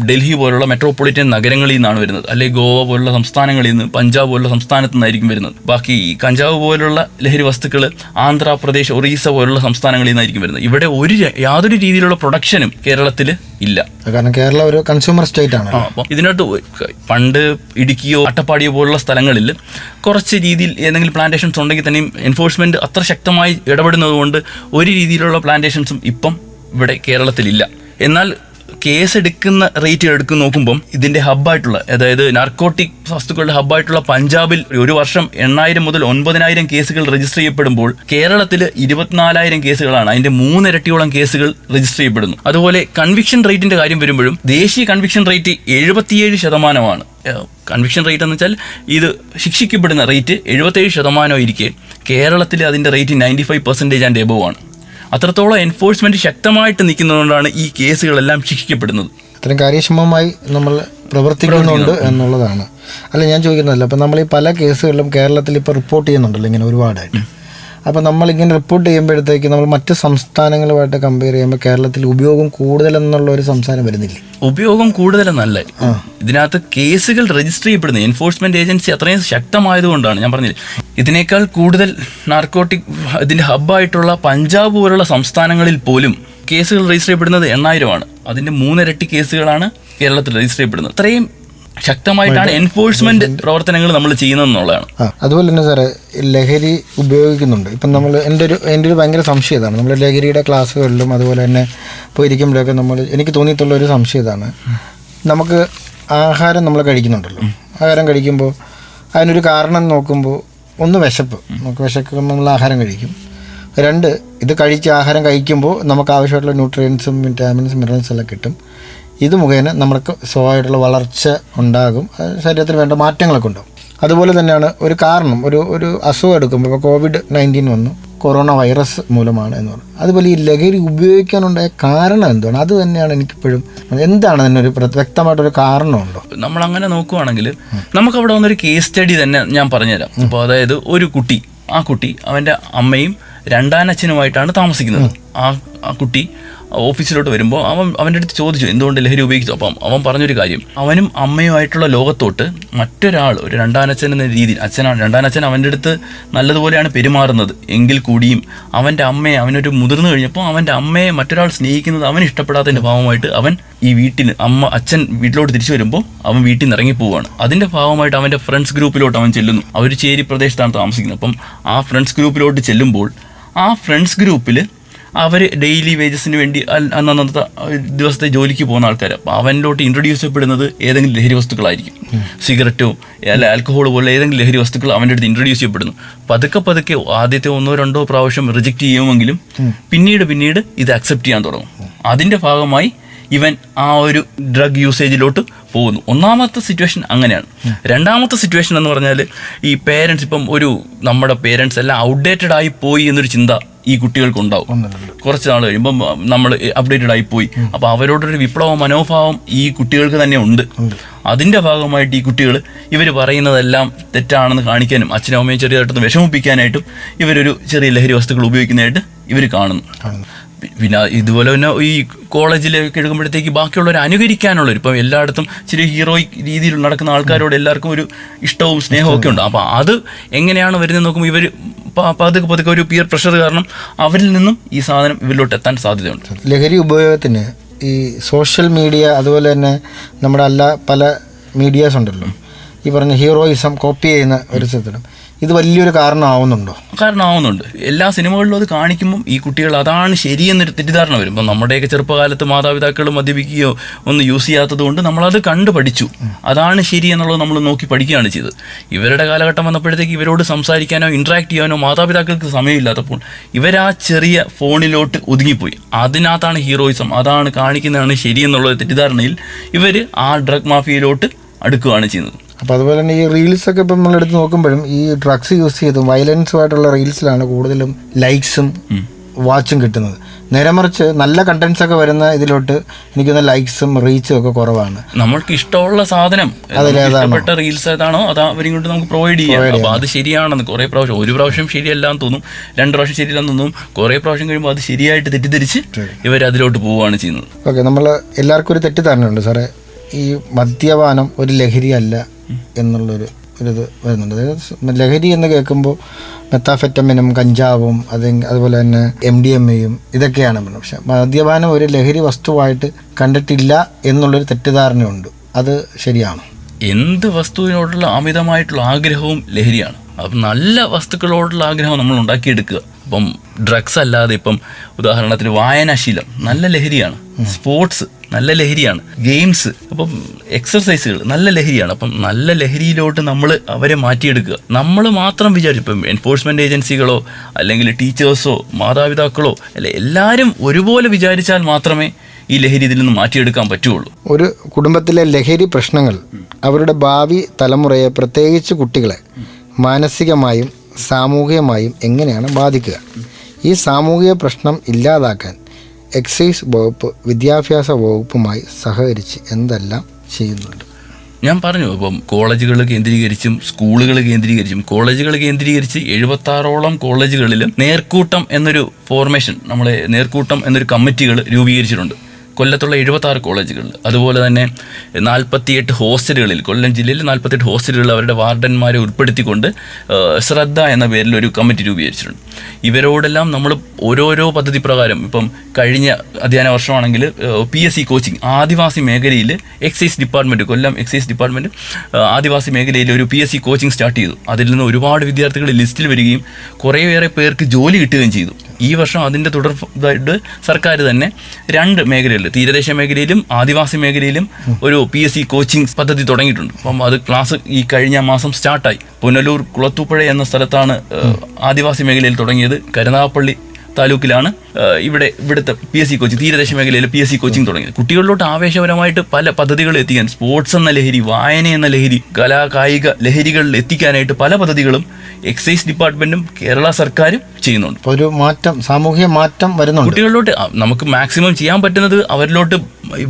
ഡൽഹി പോലുള്ള മെട്രോപൊളിറ്റൻ നഗരങ്ങളിൽ നിന്നാണ് വരുന്നത്. അല്ലെങ്കിൽ ഗോവ പോലുള്ള സംസ്ഥാനങ്ങളിൽ നിന്ന് പഞ്ചാബ് പോലുള്ള സംസ്ഥാനത്ത് നിന്നായിരിക്കും വരുന്നത്. ബാക്കി ഈ കഞ്ചാവ് പോലുള്ള ലഹരി വസ്തുക്കൾ ആന്ധ്രാപ്രദേശ് ഒറീസ പോലുള്ള സംസ്ഥാനങ്ങളിൽ നിന്നായിരിക്കും വരുന്നത്. ഇവിടെ ഒരു യാതൊരു രീതിയിലുള്ള പ്രൊഡക്ഷനും കേരളത്തിൽ ഇല്ല. കാരണം കേരള ഒരു കൺസ്യൂമർ സ്റ്റേറ്റ് ആണ്. അപ്പോൾ ഇതിനകത്ത് പണ്ട് ഇടുക്കിയോ അട്ടപ്പാടിയോ പോലുള്ള സ്ഥലങ്ങളിൽ കുറച്ച് രീതിയിൽ ഏതെങ്കിലും പ്ലാന്റേഷൻസ് ഉണ്ടെങ്കിൽ തന്നെയും എൻഫോഴ്സ്മെന്റ് അത്ര ശക്തമായി ഇടപെടുന്നത് കൊണ്ട് ഒരു രീതിയിലുള്ള പ്ലാന്റേഷൻസും ഇപ്പം ഇവിടെ കേരളത്തിലില്ല. എന്നാൽ കേസ് എടുക്കുന്ന റേറ്റ് എടുക്കുന്ന നോക്കുമ്പം ഇതിന്റെ ഹബ്ബായിട്ടുള്ള അതായത് നാർക്കോട്ടിക് വസ്തുക്കളുടെ ഹബ്ബായിട്ടുള്ള പഞ്ചാബിൽ ഒരു വർഷം എണ്ണായിരം മുതൽ ഒൻപതിനായിരം കേസുകൾ രജിസ്റ്റർ ചെയ്യപ്പെടുമ്പോൾ കേരളത്തിൽ ഇരുപത്തിനാലായിരം കേസുകളാണ് അതിന്റെ മൂന്നിരട്ടിയോളം കേസുകൾ രജിസ്റ്റർ ചെയ്യപ്പെടുന്നു. അതുപോലെ കൺവിക്ഷൻ റേറ്റിന്റെ കാര്യം വരുമ്പോഴും ദേശീയ കൺവിക്ഷൻ റേറ്റ് എഴുപത്തിയേഴ് ശതമാനമാണ്. കൺവിക്ഷൻ റേറ്റ് എന്ന് വെച്ചാൽ ഇത് ശിക്ഷിക്കപ്പെടുന്ന റേറ്റ് എഴുപത്തേഴ് ശതമാനം ഇരിക്കെ കേരളത്തിൽ അതിന്റെ rate ninety five percentage and above ആണ്. അത്രത്തോളം എൻഫോഴ്സ്മെന്റ് ശക്തമായിട്ട് നിൽക്കുന്നതുകൊണ്ടാണ് ഈ കേസുകളെല്ലാം ശിക്ഷിക്കപ്പെടുന്നത്. അത്രയും കാര്യക്ഷമമായി നമ്മൾ പ്രവർത്തിക്കുന്നുണ്ട് എന്നുള്ളതാണ്. അല്ല ഞാൻ ചോദിക്കുന്നതല്ല അപ്പം നമ്മൾ ഈ പല കേസുകളിലും കേരളത്തിൽ ഇപ്പോൾ റിപ്പോർട്ട് ചെയ്യുന്നുണ്ടല്ലോ ഇങ്ങനെ ഒരുപാടായിട്ട്. അപ്പോൾ നമ്മളിങ്ങനെ റിപ്പോർട്ട് ചെയ്യുമ്പോഴത്തേക്ക് നമ്മൾ മറ്റ് സംസ്ഥാനങ്ങളുമായിട്ട് കമ്പയർ ചെയ്യുമ്പോൾ കേരളത്തിൽ ഉപയോഗം കൂടുതലെന്നുള്ള ഒരു സംസാരം വരുന്നില്ല? ഉപയോഗം കൂടുതലെന്നല്ല. ഇതിനകത്ത് കേസുകൾ രജിസ്റ്റർ ചെയ്യപ്പെടുന്നത് എൻഫോഴ്സ്മെന്റ് ഏജൻസി അത്രയും ശക്തമായതുകൊണ്ടാണ് ഞാൻ പറഞ്ഞത് ഇതിനേക്കാൾ കൂടുതൽ നാർക്കോട്ടിക് ഇതിന്റെ ഹബ്ബായിട്ടുള്ള പഞ്ചാബ് പോലുള്ള സംസ്ഥാനങ്ങളിൽ പോലും കേസുകൾ രജിസ്റ്റർ ചെയ്യപ്പെടുന്നത് എണ്ണായിരമാണ്. അതിന്റെ മൂന്നിരട്ടി കേസുകളാണ് കേരളത്തിൽ രജിസ്റ്റർ ചെയ്യപ്പെടുന്നത്. അത്രയും ശക്തമായിട്ടാണ് എൻഫോഴ്സ്മെന്റ് പ്രവർത്തനങ്ങൾ നമ്മൾ ചെയ്യുന്നതെന്നുള്ളതാണ്. എന്നുള്ളതാണ് അതുപോലെ തന്നെ സാറേ ലഹരി ഉപയോഗിക്കുന്നുണ്ട്. ഇപ്പം നമ്മൾ എന്റെ ഒരു എന്റെ ഒരു ഭയങ്കര സംശയം ഇതാണ്. നമ്മൾ ലഹരിയുടെ ക്ലാസ്സുകളിലും അതുപോലെ തന്നെ പോയിരിക്കുമ്പോഴൊക്കെ നമ്മൾ എനിക്ക് തോന്നിയിട്ടുള്ള ഒരു സംശയം ഇതാണ്. നമുക്ക് ആഹാരം നമ്മൾ കഴിക്കുന്നുണ്ടല്ലോ. ആഹാരം കഴിക്കുമ്പോൾ അതിനൊരു കാരണം നോക്കുമ്പോൾ ഒന്ന് വിശപ്പ്. നമുക്ക് വിശക്കുമ്പോൾ നമ്മൾ ആഹാരം കഴിക്കും. രണ്ട് ഇത് കഴിച്ച് ആഹാരം കഴിക്കുമ്പോൾ നമുക്ക് ആവശ്യമായിട്ടുള്ള ന്യൂട്രിയൻസും വിറ്റാമിൻസും മിനറൽസും എല്ലാം കിട്ടും. ഇത് മുഖേന നമ്മൾക്ക് സ്വഭാവമായിട്ടുള്ള വളർച്ച ഉണ്ടാകും. ശരീരത്തിന് വേണ്ട മാറ്റങ്ങളൊക്കെ ഉണ്ടാകും. അതുപോലെ തന്നെയാണ് ഒരു കാരണം ഒരു ഒരു അസുഖം എടുക്കുമ്പോൾ ഇപ്പോൾ കോവിഡ് നയന്റീൻ വന്നു. കൊറോണ വൈറസ് മൂലമാണ് എന്ന് പറഞ്ഞു. അതുപോലെ ഈ ലഹരി ഉപയോഗിക്കാനുണ്ടായ കാരണം എന്താണ്? അത് തന്നെയാണ് എനിക്കിപ്പോഴും എന്താണ് തന്നെ ഒരു വ്യക്തമായിട്ടൊരു കാരണമുണ്ടോ? നമ്മൾ അങ്ങനെ നോക്കുവാണെങ്കിൽ നമുക്ക് അവിടെ വന്നൊരു കേസ് സ്റ്റഡി തന്നെ ഞാൻ പറഞ്ഞുതരാം. അപ്പോൾ അതായത് ഒരു കുട്ടി ആ കുട്ടി അവന്റെ അമ്മയും രണ്ടാനച്ഛനുമായിട്ടാണ് താമസിക്കുന്നത്. ആ ആ കുട്ടി ഓഫീസിലോട്ട് വരുമ്പോൾ അവൻ അവന്റെ അടുത്ത് ചോദിച്ചു എന്തുകൊണ്ട് ലഹരി ഉപയോഗിച്ചു അപ്പം അവൻ പറഞ്ഞൊരു കാര്യം അവനും അമ്മയുമായിട്ടുള്ള ലോകത്തോട്ട് മറ്റൊരാൾ ഒരു രണ്ടാനച്ഛൻ എന്ന രീതിയിൽ അച്ഛനാണ് രണ്ടാനച്ഛൻ അവന്റെ അടുത്ത് നല്ലതുപോലെയാണ് പെരുമാറുന്നത്. എങ്കിൽ കൂടിയും അവന്റെ അമ്മയെ അവനൊരു മുതിർന്നു കഴിഞ്ഞപ്പോൾ അവന്റെ അമ്മയെ മറ്റൊരാൾ സ്നേഹിക്കുന്നത് അവൻ ഇഷ്ടപ്പെടാത്തതിന്റെ ഭാവമായിട്ട് അവൻ ഈ വീട്ടിന് അമ്മ അച്ഛൻ വീട്ടിലോട്ട് തിരിച്ചു വരുമ്പോൾ അവൻ വീട്ടിൽ നിന്ന് ഇറങ്ങി പോവുകയാണ്. അതിന്റെ ഭാഗമായിട്ട് അവന്റെ ഫ്രണ്ട്സ് ഗ്രൂപ്പിലോട്ട് അവൻ ചെല്ലുന്നു. അവർ ചേരി പ്രദേശത്താണ് താമസിക്കുന്നത്. അപ്പം ആ ഫ്രണ്ട്സ് ഗ്രൂപ്പിലോട്ട് ചെല്ലുമ്പോൾ ആ ഫ്രണ്ട്സ് ഗ്രൂപ്പിൽ അവർ ഡെയിലി വേജസിന് വേണ്ടി അന്നന്നത്തെ ദിവസത്തെ ജോലിക്ക് പോകുന്ന ആൾക്കാർ അപ്പോൾ അവനിലോട്ട് ഇൻട്രൊഡ്യൂസ് ചെയ്യപ്പെടുന്നത് ഏതെങ്കിലും ലഹരി വസ്തുക്കളായിരിക്കും. സിഗരറ്റോ അല്ല ആൽക്കഹോൾ പോലെ ഏതെങ്കിലും ലഹരി വസ്തുക്കൾ അവന്റെ അടുത്ത് ഇൻട്രൊഡ്യൂസ് ചെയ്യപ്പെടുന്നു. പതുക്കെ പതുക്കെ ആദ്യത്തെ ഒന്നോ രണ്ടോ പ്രാവശ്യം റിജക്റ്റ് ചെയ്യുമെങ്കിലും പിന്നീട് പിന്നീട് ഇത് അക്സെപ്റ്റ് ചെയ്യാൻ തുടങ്ങും. അതിന്റെ ഭാഗമായി ഇവൻ ആ ഒരു ഡ്രഗ് യൂസേജിലോട്ട് പോകുന്നു. ഒന്നാമത്തെ സിറ്റുവേഷൻ അങ്ങനെയാണ്. രണ്ടാമത്തെ സിറ്റുവേഷൻ എന്ന് പറഞ്ഞാൽ ഈ പേരൻസ് ഇപ്പം ഒരു നമ്മുടെ പേരൻസ് എല്ലാം ഔട്ട്ഡേറ്റഡ് ആയി പോയി എന്നൊരു ചിന്ത ഈ കുട്ടികൾക്ക് ഉണ്ടാവും കുറച്ച് നാൾ കഴിയുമ്പം നമ്മൾ അപ്ഡേറ്റഡ് ആയി പോയി. അപ്പോൾ അവരോടൊരു വിപ്ലവ മനോഭാവം ഈ കുട്ടികൾക്ക് തന്നെ ഉണ്ട്. അതിന്റെ ഭാഗമായിട്ട് ഈ കുട്ടികൾ ഇവർ പറയുന്നതെല്ലാം തെറ്റാണെന്ന് കാണിക്കാനും അച്ഛനും അമ്മയും ചെറിയതായിട്ടൊന്ന് വിഷമിപ്പിക്കാനായിട്ടും ഇവരൊരു ചെറിയ ലഹരി വസ്തുക്കൾ ഉപയോഗിക്കുന്നതായിട്ട് ഇവർ കാണുന്നു. പിന്നെ ഇതുപോലെ തന്നെ ഈ കോളേജിലേക്ക് എടുക്കുമ്പോഴത്തേക്ക് ബാക്കിയുള്ളവരെ അനുകരിക്കാനുള്ള ഇപ്പം എല്ലായിടത്തും ചെറിയ ഹീറോയിക് രീതിയിൽ നടക്കുന്ന ആൾക്കാരോട് എല്ലാവർക്കും ഒരു ഇഷ്ടവും സ്നേഹവും ഒക്കെ ഉണ്ട്. അപ്പോൾ അത് എങ്ങനെയാണ് വരുന്നത് നോക്കുമ്പോൾ ഇവർ പതുക്കെ പതുക്കെ ഒരു പിയർ പ്രഷർ കാരണം അവരിൽ നിന്നും ഈ സാധനം ഇവരിലോട്ട് എത്താൻ സാധ്യതയുണ്ട്. ലഹരി ഉപയോഗത്തിന് ഈ സോഷ്യൽ മീഡിയ അതുപോലെ തന്നെ നമ്മുടെ അല്ല പല മീഡിയാസ് ഉണ്ടല്ലോ. ഈ പറഞ്ഞ ഹീറോയിസം കോപ്പി ചെയ്യുന്ന ഒരു സ്ഥലത്തിലും ഇത് വലിയൊരു കാരണമാവുന്നുണ്ടോ? കാരണമാവുന്നുണ്ട്. എല്ലാ സിനിമകളിലും അത് കാണിക്കുമ്പോൾ ഈ കുട്ടികൾ അതാണ് ശരിയെന്നൊരു തെറ്റിദ്ധാരണ വരും. ഇപ്പം നമ്മുടെയൊക്കെ ചെറുപ്പകാലത്ത് മാതാപിതാക്കൾ മദ്യപിക്കുകയോ ഒന്നും യൂസ് ചെയ്യാത്തത് കൊണ്ട് നമ്മളത് കണ്ട് പഠിച്ചു. അതാണ് ശരി എന്നുള്ളത് നമ്മൾ നോക്കി പഠിക്കുകയാണ് ചെയ്തത്. ഇവരുടെ കാലഘട്ടം വന്നപ്പോഴത്തേക്ക് ഇവരോട് സംസാരിക്കാനോ ഇൻട്രാക്ട് ചെയ്യാനോ മാതാപിതാക്കൾക്ക് സമയമില്ലാത്തപ്പോൾ ഇവരാ ചെറിയ ഫോണിലോട്ട് ഒതുങ്ങിപ്പോയി. അതിനകത്താണ് ഹീറോയിസം അതാണ് കാണിക്കുന്നതാണ് ശരിയെന്നുള്ള തെറ്റിദ്ധാരണയിൽ ഇവർ ആ ഡ്രഗ് മാഫിയയിലോട്ട് അടുക്കുകയാണ് ചെയ്യുന്നത്. അപ്പോൾ അതുപോലെ തന്നെ ഈ റീൽസൊക്കെ ഇപ്പം നമ്മളെടുത്ത് നോക്കുമ്പോഴും ഈ ഡ്രഗ്സ് യൂസ് ചെയ്തും വയലൻസുമായിട്ടുള്ള റീൽസിലാണ് കൂടുതലും ലൈക്സും വാച്ചും കിട്ടുന്നത്. നേരെ മറിച്ച് നല്ല കണ്ടന്റ്സ് ഒക്കെ വരുന്ന ഇതിലോട്ട് എനിക്ക് ലൈക്സും റീച്ചും ഒക്കെ കുറവാണ്. നമ്മൾക്ക് ഇഷ്ടമുള്ള സാധനം അതിലേതാണ് ഇഷ്ടപ്പെട്ട റീൽസ് ഏതാണോ അത് അവരും കൊണ്ട് നമുക്ക് പ്രൊവൈഡ് ചെയ്യാം. അപ്പോൾ അത് ശരിയാണെന്ന് കുറെ പ്രാവശ്യം ഒരു പ്രാവശ്യം ശരിയല്ല എന്ന് തോന്നും രണ്ട് പ്രാവശ്യം ശരിയല്ലെന്ന് തോന്നും കുറെ പ്രാവശ്യം കഴിയുമ്പോൾ അത് ശരിയായിട്ട് തെറ്റിദ്ധരിച്ച് ഇവർ അതിലോട്ട് പോവുകയാണ് ചെയ്യുന്നത്. ഓക്കെ നമ്മൾ എല്ലാവർക്കും ഒരു തെറ്റിദ്ധാരണയുണ്ട്. സാറേ ഈ മദ്യപാനം ഒരു ലഹരിയല്ല എന്നുള്ളൊരു ഒരു ഇത് വരുന്നുണ്ട്. അതായത് ലഹരി എന്ന് കേൾക്കുമ്പോൾ മെത്താഫെറ്റമിനും കഞ്ചാവും അതെ അതുപോലെ തന്നെ എം ഡി എം എയും ഇതൊക്കെയാണ് പക്ഷെ മദ്യപാനം ഒരു ലഹരി വസ്തുവായിട്ട് കണ്ടിട്ടില്ല എന്നുള്ളൊരു തെറ്റിദ്ധാരണയുണ്ട്. അത് ശരിയാണ്? എന്ത് വസ്തുവിനോടുള്ള അമിതമായിട്ടുള്ള ആഗ്രഹവും ലഹരിയാണ്. അപ്പം നല്ല വസ്തുക്കളോടുള്ള ആഗ്രഹം നമ്മൾ ഉണ്ടാക്കിയെടുക്കുക. അപ്പം ഡ്രഗ്സ് അല്ലാതെ ഇപ്പം ഉദാഹരണത്തിന് വായനാശീലം നല്ല ലഹരിയാണ്. സ്പോർട്സ് നല്ല ലഹരിയാണ്. ഗെയിംസ് അപ്പം എക്സർസൈസുകൾ നല്ല ലഹരിയാണ്. അപ്പം നല്ല ലഹരിയിലോട്ട് നമ്മൾ അവരെ മാറ്റിയെടുക്കുക. നമ്മൾ മാത്രം വിചാരിച്ചു ഇപ്പം എൻഫോഴ്സ്മെന്റ് ഏജൻസികളോ അല്ലെങ്കിൽ ടീച്ചേഴ്സോ മാതാപിതാക്കളോ അല്ലെ എല്ലാവരും ഒരുപോലെ വിചാരിച്ചാൽ മാത്രമേ ഈ ലഹരി ഇതിൽ നിന്ന് മാറ്റിയെടുക്കാൻ പറ്റുള്ളൂ. ഒരു കുടുംബത്തിലെ ലഹരി പ്രശ്നങ്ങൾ അവരുടെ ഭാവി തലമുറയെ പ്രത്യേകിച്ച് കുട്ടികളെ മാനസികമായും സാമൂഹികമായും എങ്ങനെയാണ് ബാധിക്കുക? ഈ സാമൂഹിക പ്രശ്നം ഇല്ലാതാക്കാൻ എക്സൈസ് വകുപ്പ് വിദ്യാഭ്യാസ വകുപ്പുമായി സഹകരിച്ച് എന്തെല്ലാം ചെയ്യുന്നുണ്ട്? ഞാൻ പറഞ്ഞു ഇപ്പം കോളേജുകൾ കേന്ദ്രീകരിച്ചും സ്കൂളുകൾ കേന്ദ്രീകരിച്ചും കോളേജുകൾ കേന്ദ്രീകരിച്ച് എഴുപത്തി ആറോളം കോളേജുകളിൽ നേർക്കൂട്ടം എന്നൊരു ഫോർമേഷൻ നമ്മളെ നേർക്കൂട്ടം എന്നൊരു കമ്മിറ്റികൾ രൂപീകരിച്ചിട്ടുണ്ട്. കൊല്ലത്തുള്ള എഴുപത്തി ആറ് കോളേജുകളിൽ അതുപോലെ തന്നെ നാൽപ്പത്തിയെട്ട് ഹോസ്റ്റലുകളിൽ കൊല്ലം ജില്ലയിൽ നാൽപ്പത്തെട്ട് ഹോസ്റ്റലുകളിൽ അവരുടെ വാർഡന്മാരെ ഉൾപ്പെടുത്തിക്കൊണ്ട് ശ്രദ്ധ എന്ന പേരിൽ ഒരു കമ്മിറ്റി രൂപീകരിച്ചിട്ടുണ്ട്. ഇവരോടെല്ലാം നമ്മൾ ഓരോരോ പദ്ധതി പ്രകാരം ഇപ്പം കഴിഞ്ഞ അധ്യയന വർഷമാണെങ്കിൽ പി എസ് സി കോച്ചിങ് ആദിവാസി മേഖലയിൽ excise department Kollam excise department ആദിവാസി മേഖലയിൽ ഒരു P S C coaching start ചെയ്തു. അതിൽ നിന്ന് ഒരുപാട് വിദ്യാർത്ഥികൾ ലിസ്റ്റിൽ വരികയും കുറേയേറെ പേർക്ക് ജോലി കിട്ടുകയും ചെയ്തു. ഈ വർഷം അതിന്റെ തുടർ ഇതായിട്ട് സർക്കാർ തന്നെ രണ്ട് മേഖലയിൽ തീരദേശ മേഖലയിലും ആദിവാസി മേഖലയിലും ഒരു പി എസ് സി കോച്ചിങ് പദ്ധതി തുടങ്ങിയിട്ടുണ്ട്. അപ്പം അത് ക്ലാസ് ഈ കഴിഞ്ഞ മാസം സ്റ്റാർട്ടായി. പുനലൂർ കുളത്തൂപ്പുഴ എന്ന സ്ഥലത്താണ് ആദിവാസി മേഖലയിൽ തുടങ്ങിയത്. കരുനാഗപ്പള്ളി താലൂക്കിലാണ് ഇവിടെ ഇവിടുത്തെ പി എസ് സി കോച്ചിങ് തീരദേശ മേഖലയിൽ പി എസ് സി കോച്ചിങ് തുടങ്ങിയത്. കുട്ടികളിലോട്ട് ആവേശപരമായിട്ട് പല പദ്ധതികൾ എത്തിക്കാൻ സ്പോർട്സ് എന്ന ലഹരി വായന എന്ന ലഹരി കലാ കായിക ലഹരികളിൽ എത്തിക്കാനായിട്ട് പല പദ്ധതികളും എക്സൈസ് ഡിപ്പാർട്ട്മെന്റും കേരള സർക്കാരും ചെയ്യുന്നുണ്ട്. ഒരു മാറ്റം സാമൂഹിക മാറ്റം വരുന്നുണ്ട്. കുട്ടികളിലോട്ട് നമുക്ക് മാക്സിമം ചെയ്യാൻ പറ്റുന്നത് അവരിലോട്ട്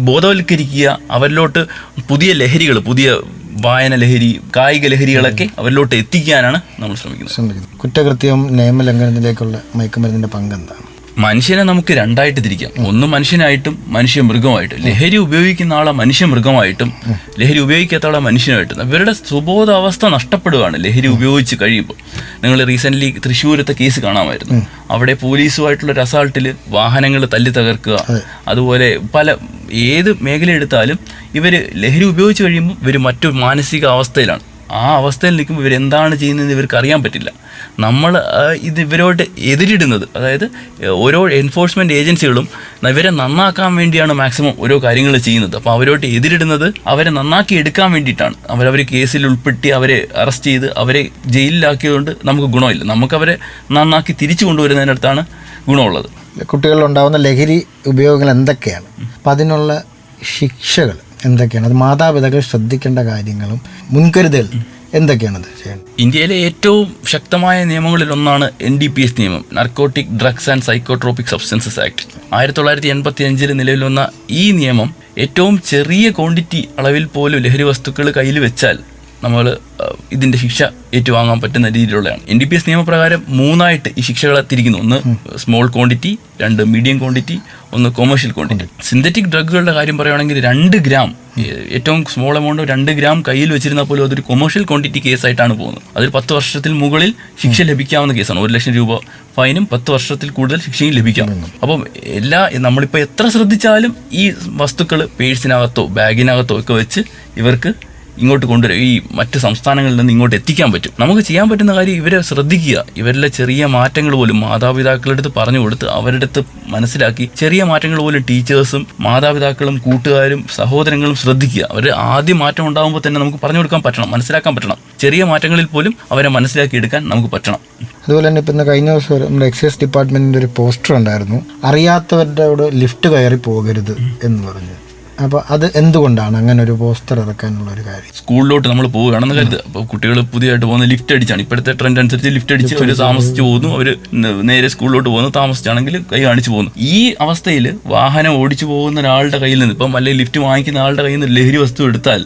ബോധവൽക്കരിക്കുക അവരിലോട്ട് പുതിയ ലഹരികൾ പുതിയ വായന ലഹരി കായിക ലഹരികളൊക്കെ അവരിലോട്ട് എത്തിക്കാനാണ് നമ്മൾ ശ്രമിക്കുന്നത്. ശ്രമിക്കുന്നത്. കുറ്റകൃത്യവും നിയമലംഘനത്തിലേക്കുള്ള മയക്കുമരുന്നിന്റെ പങ്കെന്താണ്? മനുഷ്യനെ നമുക്ക് രണ്ടായിട്ട് തിരിക്കാം. ഒന്ന് മനുഷ്യനായിട്ടും മനുഷ്യ മൃഗമായിട്ടും. ലഹരി ഉപയോഗിക്കുന്ന ആളെ മനുഷ്യ മൃഗമായിട്ടും ലഹരി ഉപയോഗിക്കാത്ത ആളെ മനുഷ്യനായിട്ടും ഇവരുടെ സുബോധാവസ്ഥ നഷ്ടപ്പെടുകയാണ് ലഹരി ഉപയോഗിച്ച് കഴിയുമ്പോൾ. നിങ്ങൾ റീസെന്റ് തൃശ്ശൂരത്തെ കേസ് കാണാമായിരുന്നു. അവിടെ പോലീസുമായിട്ടുള്ള ഒരു അസാൾട്ടിൽ വാഹനങ്ങൾ തല്ലി തകർക്കുക. അതുപോലെ പല ഏത് മേഖല എടുത്താലും ഇവർ ലഹരി ഉപയോഗിച്ച് കഴിയുമ്പോൾ ഇവർ മറ്റു മാനസിക അവസ്ഥയിലാണ് ആ അവസ്ഥയിൽ നിൽക്കുമ്പോൾ ഇവരെന്താണ് ചെയ്യുന്നതെന്ന് ഇവർക്ക് അറിയാൻ പറ്റില്ല. നമ്മൾ ഇത് ഇവരോട് എതിരിടുന്നത്. അതായത് ഓരോ എൻഫോഴ്സ്മെന്റ് ഏജൻസികളും ഇവരെ നന്നാക്കാൻ വേണ്ടിയാണ് മാക്സിമം ഓരോ കാര്യങ്ങൾ ചെയ്യുന്നത്. അപ്പോൾ അവരോട്ട് എതിരിടുന്നത് അവരെ നന്നാക്കി എടുക്കാൻ വേണ്ടിയിട്ടാണ്. അവരവർ കേസിൽ ഉൾപ്പെടുത്തി അവരെ അറസ്റ്റ് ചെയ്ത് അവരെ ജയിലിലാക്കിയതുകൊണ്ട് നമുക്ക് ഗുണമില്ല. നമുക്കവരെ നന്നാക്കി തിരിച്ചു കൊണ്ടുവരുന്നതിനടുത്താണ് ഗുണമുള്ളത്. കുട്ടികളിലുണ്ടാകുന്ന ലഹരി ഉപയോഗങ്ങൾ എന്തൊക്കെയാണ്? അപ്പം അതിനുള്ള ശിക്ഷകൾ എന്തൊക്കെയാണ്? അത് മാതാപിതാക്കൾ ശ്രദ്ധിക്കേണ്ട കാര്യങ്ങളും മുൻകരുതൽ എന്തൊക്കെയാണ് ഇന്ത്യയിലെ ഏറ്റവും ശക്തമായ നിയമങ്ങളിൽ ഒന്നാണ് എൻ ഡി പി എസ് നിയമം narcotic drugs and psychotropic substances act ആയിരത്തി തൊള്ളായിരത്തി എൺപത്തി അഞ്ചിൽ നിലവിൽ വന്ന ഈ നിയമം ഏറ്റവും ചെറിയ ക്വാണ്ടിറ്റി അളവിൽ പോലും ലഹരി വസ്തുക്കൾ കയ്യിൽ വെച്ചാൽ നമ്മൾ ഇതിന്റെ ശിക്ഷ ഏറ്റുവാങ്ങാൻ പറ്റുന്ന രീതിയിലുള്ളതാണ്. എൻ ഡി പി എസ് നിയമപ്രകാരം മൂന്നായിട്ട് ഈ ശിക്ഷകളെ തിരിക്കുന്നു. ഒന്ന് സ്മോൾ ക്വാണ്ടിറ്റി രണ്ട് മീഡിയം ക്വാണ്ടിറ്റി ഒന്ന് കൊമേഴ്ഷ്യൽ ക്വാണ്ടിറ്റി സിന്തറ്റിക് ഡ്രഗുകളുടെ കാര്യം പറയുകയാണെങ്കിൽ രണ്ട് ഗ്രാം ഏറ്റവും സ്മോൾ എമൗണ്ട് രണ്ട് ഗ്രാം കയ്യിൽ വെച്ചിരുന്നാൽ പോലും അതൊരു കൊമേഴ്ഷ്യൽ ക്വാണ്ടിറ്റി കേസായിട്ടാണ് പോകുന്നത്. അതിൽ പത്ത് വർഷത്തിൽ മുകളിൽ ശിക്ഷ ലഭിക്കാവുന്ന കേസാണ് ഒരു ലക്ഷം രൂപ ഫൈനും പത്ത് വർഷത്തിൽ കൂടുതൽ ശിക്ഷയും ലഭിക്കാം. അപ്പം എല്ലാ നമ്മളിപ്പോൾ എത്ര ശ്രദ്ധിച്ചാലും ഈ വസ്തുക്കൾ പേഴ്സിനകത്തോ ബാഗിനകത്തോ ഒക്കെ വെച്ച് ഇവർക്ക് ഇങ്ങോട്ട് കൊണ്ടുവരും. ഈ മറ്റ് സംസ്ഥാനങ്ങളിൽ നിന്ന് ഇങ്ങോട്ട് എത്തിക്കാൻ പറ്റും. നമുക്ക് ചെയ്യാൻ പറ്റുന്ന കാര്യം ഇവരെ ശ്രദ്ധിക്കുക. ഇവരിലെ ചെറിയ മാറ്റങ്ങൾ പോലും മാതാപിതാക്കളുടെ അടുത്ത് പറഞ്ഞു കൊടുത്ത് അവരുടെ അടുത്ത് മനസ്സിലാക്കി ചെറിയ മാറ്റങ്ങൾ പോലും ടീച്ചേഴ്സും മാതാപിതാക്കളും കൂട്ടുകാരും സഹോദരങ്ങളും ശ്രദ്ധിക്കുക. അവർ ആദ്യം മാറ്റം ഉണ്ടാകുമ്പോൾ തന്നെ നമുക്ക് പറഞ്ഞു കൊടുക്കാൻ പറ്റണം മനസ്സിലാക്കാൻ പറ്റണം. ചെറിയ മാറ്റങ്ങളിൽ പോലും അവരെ മനസ്സിലാക്കി എടുക്കാൻ നമുക്ക് പറ്റണം. അതുപോലെ തന്നെ ഇപ്പം കഴിഞ്ഞ ദിവസം നമ്മുടെ എക്സൈസ് ഡിപ്പാർട്ട്മെന്റിന്റെ ഒരു പോസ്റ്റർ ഉണ്ടായിരുന്നു. അറിയാത്തവരുടെ അവിടെ ലിഫ്റ്റ് കയറി പോകരുത് എന്ന് പറഞ്ഞു. അപ്പോൾ അത് എന്തുകൊണ്ടാണ് അങ്ങനെ ഒരു പോസ്റ്റർ ഇറക്കാനുള്ള ഒരു കാര്യം? സ്കൂളിലോട്ട് നമ്മൾ പോവുകയാണെന്ന് കരുതുക. അപ്പോൾ കുട്ടികൾ പുതിയതായിട്ട് പോകുന്ന ലിഫ്റ്റ് അടിച്ചാണ്. ഇപ്പോഴത്തെ ട്രെൻഡ് അനുസരിച്ച് ലിഫ്റ്റ് അടിച്ച് അവർ താമസിച്ച് പോകുന്നു. അവർ നേരെ സ്കൂളിലോട്ട് പോകുന്നു. താമസിച്ചാണെങ്കിൽ കൈ കാണിച്ചു പോകുന്നു. ഈ അവസ്ഥയിൽ വാഹനം ഓടിച്ചു പോകുന്ന ഒരാളുടെ കയ്യിൽ നിന്ന് ഇപ്പം അല്ലെങ്കിൽ ലിഫ്റ്റ് വാങ്ങിക്കുന്ന ആളുടെ കയ്യിൽ നിന്ന് ലഹരി വസ്തു എടുത്താൽ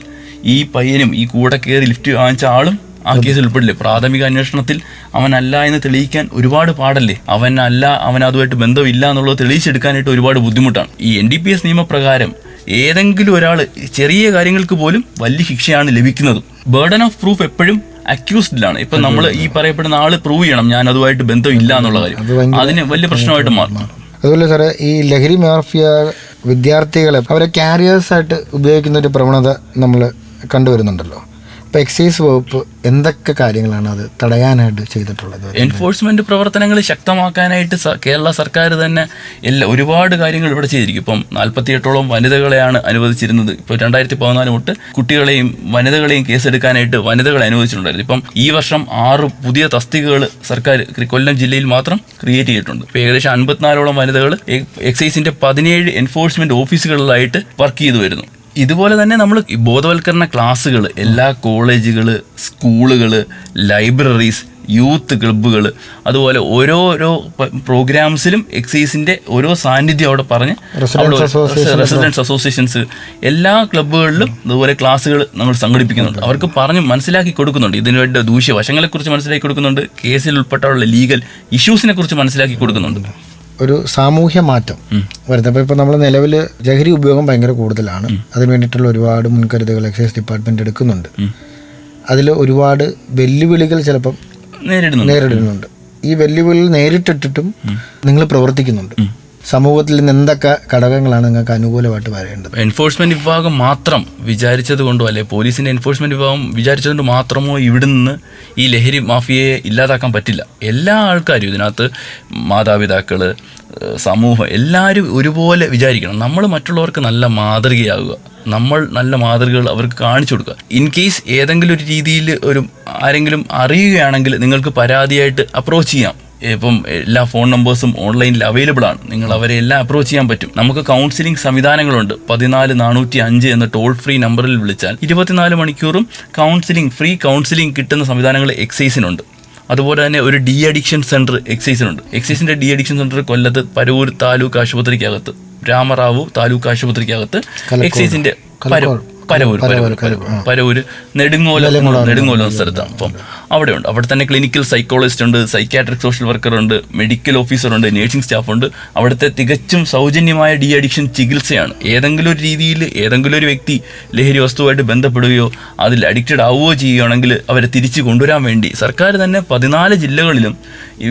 ഈ പയ്യനും ഈ കൂടെ കയറി ലിഫ്റ്റ് വാങ്ങിച്ച ആളും ആ കേസിൽ ഉൾപ്പെടില്ലേ? പ്രാഥമിക അന്വേഷണത്തിൽ അവനല്ല എന്ന് തെളിയിക്കാൻ ഒരുപാട് പാടല്ലേ? അവനല്ല അവൻ അതുമായിട്ട് ബന്ധമില്ല എന്നുള്ളത് തെളിയിച്ചെടുക്കാനായിട്ട് ഒരുപാട് ബുദ്ധിമുട്ടാണ്. ഈ എൻ ഡി പി എസ് നിയമപ്രകാരം ഏതെങ്കിലും ഒരാൾ ചെറിയ കാര്യങ്ങൾക്ക് പോലും വലിയ ശിക്ഷയാണ് ലഭിക്കുന്നത്. ബേർഡൻ ഓഫ് പ്രൂഫ് എപ്പോഴും അക്യൂസ്ഡിലാണ് ഇപ്പൊ നമ്മൾ ഈ പറയപ്പെടുന്ന ആൾ പ്രൂവ് ചെയ്യണം. ഞാൻ അതുമായിട്ട് ബന്ധമില്ല എന്നുള്ള കാര്യം. അതിന് വലിയ പ്രശ്നമായിട്ട് മാറും. അതുപോലെ സാറേ ഈ ലഹരി മാഫിയ വിദ്യാർത്ഥികളെ അവരെ ക്യാരിയേഴ്സായിട്ട് ഉപയോഗിക്കുന്ന ഒരു പ്രവണത നമ്മൾ കണ്ടുവരുന്നുണ്ടല്ലോ. അപ്പോൾ എക്സൈസ് വകുപ്പ് എന്തൊക്കെ കാര്യങ്ങളാണ് അത് തടയാനായിട്ട് ചെയ്തിട്ടുള്ളത്? എൻഫോഴ്സ്മെന്റ് പ്രവർത്തനങ്ങൾ ശക്തമാക്കാനായിട്ട് കേരള സർക്കാർ തന്നെ എല്ലാ ഒരുപാട് കാര്യങ്ങൾ ഇവിടെ ചെയ്തിരിക്കും. ഇപ്പം നാൽപ്പത്തിയെട്ടോളം വനിതകളെയാണ് അനുവദിച്ചിരുന്നത്. ഇപ്പോൾ രണ്ടായിരത്തി പതിനാല് തൊട്ട് കുട്ടികളെയും വനിതകളെയും കേസെടുക്കാനായിട്ട് വനിതകളെ അനുവദിച്ചിട്ടുണ്ടായിരുന്നു. ഇപ്പം ഈ വർഷം ആറ് പുതിയ തസ്തികകൾ സർക്കാർ കൊല്ലം ജില്ലയിൽ മാത്രം ക്രിയേറ്റ് ചെയ്തിട്ടുണ്ട്. ഇപ്പോൾ ഏകദേശം അൻപത്തിനാലോളം വനിതകൾ എക്സൈസിന്റെ പതിനേഴ് എൻഫോഴ്സ്മെന്റ് ഓഫീസുകളിലായിട്ട് വർക്ക് ചെയ്തു വരുന്നു. ഇതുപോലെ തന്നെ നമ്മൾ ബോധവൽക്കരണ ക്ലാസ്സുകൾ എല്ലാ കോളേജുകൾ സ്കൂളുകൾ ലൈബ്രറീസ് യൂത്ത് ക്ലബ്ബുകൾ അതുപോലെ ഓരോരോ പ്രോഗ്രാംസിലും എക്സൈസിന്റെ ഓരോ സാന്നിധ്യം അവിടെ പറഞ്ഞ് റെസിഡൻസ് അസോസിയേഷൻസ് എല്ലാ ക്ലബ്ബുകളിലും ഇതുപോലെ ക്ലാസ്സുകൾ നമ്മൾ സംഘടിപ്പിക്കുന്നുണ്ട്. അവർക്ക് പറഞ്ഞ് മനസ്സിലാക്കി കൊടുക്കുന്നുണ്ട്. ഇതിനുവേണ്ട ദൂഷ്യവശങ്ങളെക്കുറിച്ച് മനസ്സിലാക്കി കൊടുക്കുന്നുണ്ട്. കേസിൽ ഉൾപ്പെട്ടുള്ള ലീഗൽ ഇഷ്യൂസിനെ കുറിച്ച് മനസ്സിലാക്കി കൊടുക്കുന്നുണ്ട്. ഒരു സാമൂഹ്യ മാറ്റം വരുന്നത് അപ്പോൾ ഇപ്പോൾ നമ്മൾ നിലവിൽ ലഹരി ഉപയോഗം ഭയങ്കര കൂടുതലാണ്. അതിന് വേണ്ടിയിട്ടുള്ള ഒരുപാട് മുൻകരുതലുകൾ എക്സൈസ് ഡിപ്പാർട്ട്മെന്റ് എടുക്കുന്നുണ്ട്. അതിൽ ഒരുപാട് വെല്ലുവിളികൾ ചിലപ്പം നേരിടുന്നുണ്ട്. നേരിടുന്നുണ്ട്. ഈ വെല്ലുവിളികൾ നേരിട്ടിട്ടിട്ടും നിങ്ങൾ പ്രവർത്തിക്കുന്നുണ്ട്. സമൂഹത്തിൽ നിന്ന് എന്തൊക്കെ ഘടകങ്ങളാണ് നിങ്ങൾക്ക് അനുകൂലമായിട്ട് വരേണ്ടത് എൻഫോഴ്സ്മെന്റ് വിഭാഗം മാത്രം വിചാരിച്ചത് കൊണ്ടോ അല്ലെ പോലീസിന്റെ എൻഫോഴ്സ്മെന്റ് വിഭാഗം വിചാരിച്ചതുകൊണ്ട് മാത്രമോ ഇവിടെ നിന്ന് ഈ ലഹരി മാഫിയയെ ഇല്ലാതാക്കാൻ പറ്റില്ല. എല്ലാ ആൾക്കാരും ഇതിനകത്ത് മാതാപിതാക്കൾ സമൂഹം എല്ലാവരും ഒരുപോലെ വിചാരിക്കണം. നമ്മൾ മറ്റുള്ളവർക്ക് നല്ല മാതൃകയാവുക. നമ്മൾ നല്ല മാതൃകകൾ അവർക്ക് കാണിച്ചു കൊടുക്കുക. ഇൻ കേസ് ഏതെങ്കിലും ഒരു രീതിയിൽ ഒരു ആരെങ്കിലും അറിയുകയാണെങ്കിൽ നിങ്ങൾക്ക് പരാതിയായിട്ട് അപ്രോച്ച് ചെയ്യാം. ഇപ്പം എല്ലാ ഫോൺ നമ്പേഴ്സും ഓൺലൈനിൽ അവൈലബിൾ ആണ്. നിങ്ങൾ അവരെ എല്ലാം അപ്രോച്ച് ചെയ്യാൻ പറ്റും. നമുക്ക് കൗൺസിലിംഗ് സംവിധാനങ്ങളുണ്ട്. പതിനാല് നാനൂറ്റി അഞ്ച് എന്ന ടോൾ ഫ്രീ നമ്പറിൽ വിളിച്ചാൽ ഇരുപത്തിനാല് മണിക്കൂറും കൗൺസിലിംഗ് ഫ്രീ കൗൺസിലിംഗ് കിട്ടുന്ന സംവിധാനങ്ങൾ എക്സൈസിനുണ്ട് അതുപോലെ തന്നെ ഒരു ഡി അഡിക്ഷൻ സെന്റർ എക്സൈസിനുണ്ട് എക്സൈസിന്റെ ഡി അഡിക്ഷൻ സെന്റർ കൊല്ലത്ത് പരവൂർ താലൂക്ക് ആശുപത്രിക്കകത്ത് രാമറാവു താലൂക്ക് ആശുപത്രിക്കകത്ത് എക്സൈസിന്റെ പരവൂർ പരവൂർ പരവൂർ പരവൂര് നെടുങ്ങോല നെടുങ്ങോല സ്ഥലത്താണ് അപ്പം അവിടെ ഉണ്ട്. അവിടെ തന്നെ ക്ലിനിക്കൽ സൈക്കോളജിസ്റ്റ് ഉണ്ട് സൈക്കാട്രിക് സോഷ്യൽ വർക്കർ ഉണ്ട് മെഡിക്കൽ ഓഫീസർ ഉണ്ട് നേഴ്സിംഗ് സ്റ്റാഫ് ഉണ്ട്. അവിടുത്തെ തികച്ചും സൗജന്യമായ ഡി അഡിക്ഷൻ ചികിത്സയാണ്. ഏതെങ്കിലും ഒരു രീതിയിൽ ഏതെങ്കിലും ഒരു വ്യക്തി ലഹരി വസ്തുവായിട്ട് ബന്ധപ്പെടുകയോ അതിൽ അഡിക്റ്റഡ് ആവുകയോ ചെയ്യുകയാണെങ്കിൽ അവരെ തിരിച്ചു കൊണ്ടുവരാൻ വേണ്ടി സർക്കാർ തന്നെ പതിനാല് ജില്ലകളിലും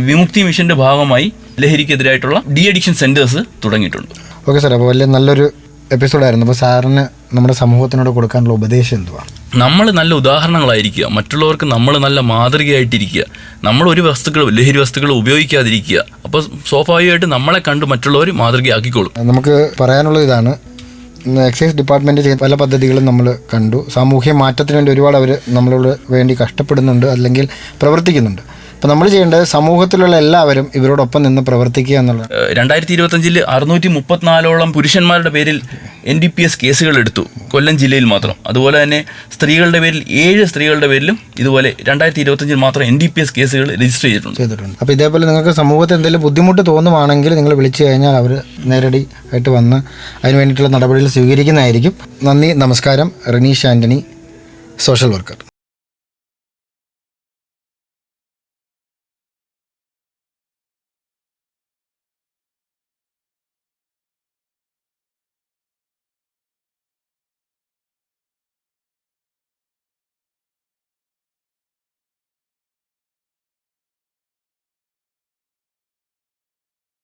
വിമുക്തി മിഷന്റെ ഭാഗമായി ലഹരിക്കെതിരായിട്ടുള്ള ഡി അഡിക്ഷൻ സെന്റേഴ്സ് തുടങ്ങിയിട്ടുണ്ട്. ഓക്കെ സാർ അപ്പോൾ വലിയ നല്ലൊരു എപ്പിസോഡായിരുന്നു. അപ്പോൾ സാറിന് നമ്മുടെ സമൂഹത്തിനോട് കൊടുക്കാനുള്ള ഉപദേശം എന്തുവാണ് നമ്മൾ നല്ല ഉദാഹരണങ്ങളായിരിക്കുക. മറ്റുള്ളവർക്ക് നമ്മൾ നല്ല മാതൃകയായിട്ടിരിക്കുക. നമ്മൾ ഒരു വസ്തുക്കൾ ലഹരി വസ്തുക്കൾ ഉപയോഗിക്കാതിരിക്കുക. അപ്പോൾ സ്വാഭാവികമായിട്ട് നമ്മളെ കണ്ട് മറ്റുള്ളവർ മാതൃകയാക്കിക്കോളും. നമുക്ക് പറയാനുള്ള ഇതാണ്. എക്സൈസ് ഡിപ്പാർട്ട്മെന്റ് ചെയ്യുന്ന പല പദ്ധതികളും നമ്മൾ കണ്ടു. സാമൂഹ്യ മാറ്റത്തിന് വേണ്ടി ഒരുപാട് അവർ നമ്മളോട് വേണ്ടി കഷ്ടപ്പെടുന്നുണ്ട് അല്ലെങ്കിൽ പ്രവർത്തിക്കുന്നുണ്ട്. അപ്പോൾ നമ്മൾ ചെയ്യേണ്ടത് സമൂഹത്തിലുള്ള എല്ലാവരും ഇവരോടൊപ്പം നിന്ന് പ്രവർത്തിക്കുക എന്നുള്ളത് രണ്ടായിരത്തി ഇരുപത്തഞ്ചിൽ അറുന്നൂറ്റി മുപ്പത്തിനാലോളം പുരുഷന്മാരുടെ പേരിൽ എൻ ഡി പി എസ് കേസുകൾ എടുത്തു കൊല്ലം ജില്ലയിൽ മാത്രം. അതുപോലെ തന്നെ സ്ത്രീകളുടെ പേരിൽ ഏഴ് സ്ത്രീകളുടെ പേരിലും ഇതുപോലെ രണ്ടായിരത്തി ഇരുപത്തഞ്ചിൽ മാത്രം എൻ ഡി പി എസ് കേസുകൾ രജിസ്റ്റർ ചെയ്തിട്ടുണ്ട്. ചെയ്തിട്ടുണ്ട്. അപ്പോൾ ഇതേപോലെ നിങ്ങൾക്ക് സമൂഹത്തിൽ എന്തെങ്കിലും ബുദ്ധിമുട്ട് തോന്നുവാണെങ്കിൽ നിങ്ങൾ വിളിച്ചു കഴിഞ്ഞാൽ അവർ നേരടി ആയിട്ട് വന്ന് അതിന് വേണ്ടിയിട്ടുള്ള നടപടികൾ സ്വീകരിക്കുന്നതായിരിക്കും. നന്ദി നമസ്കാരം. Rineesh Antony social worker.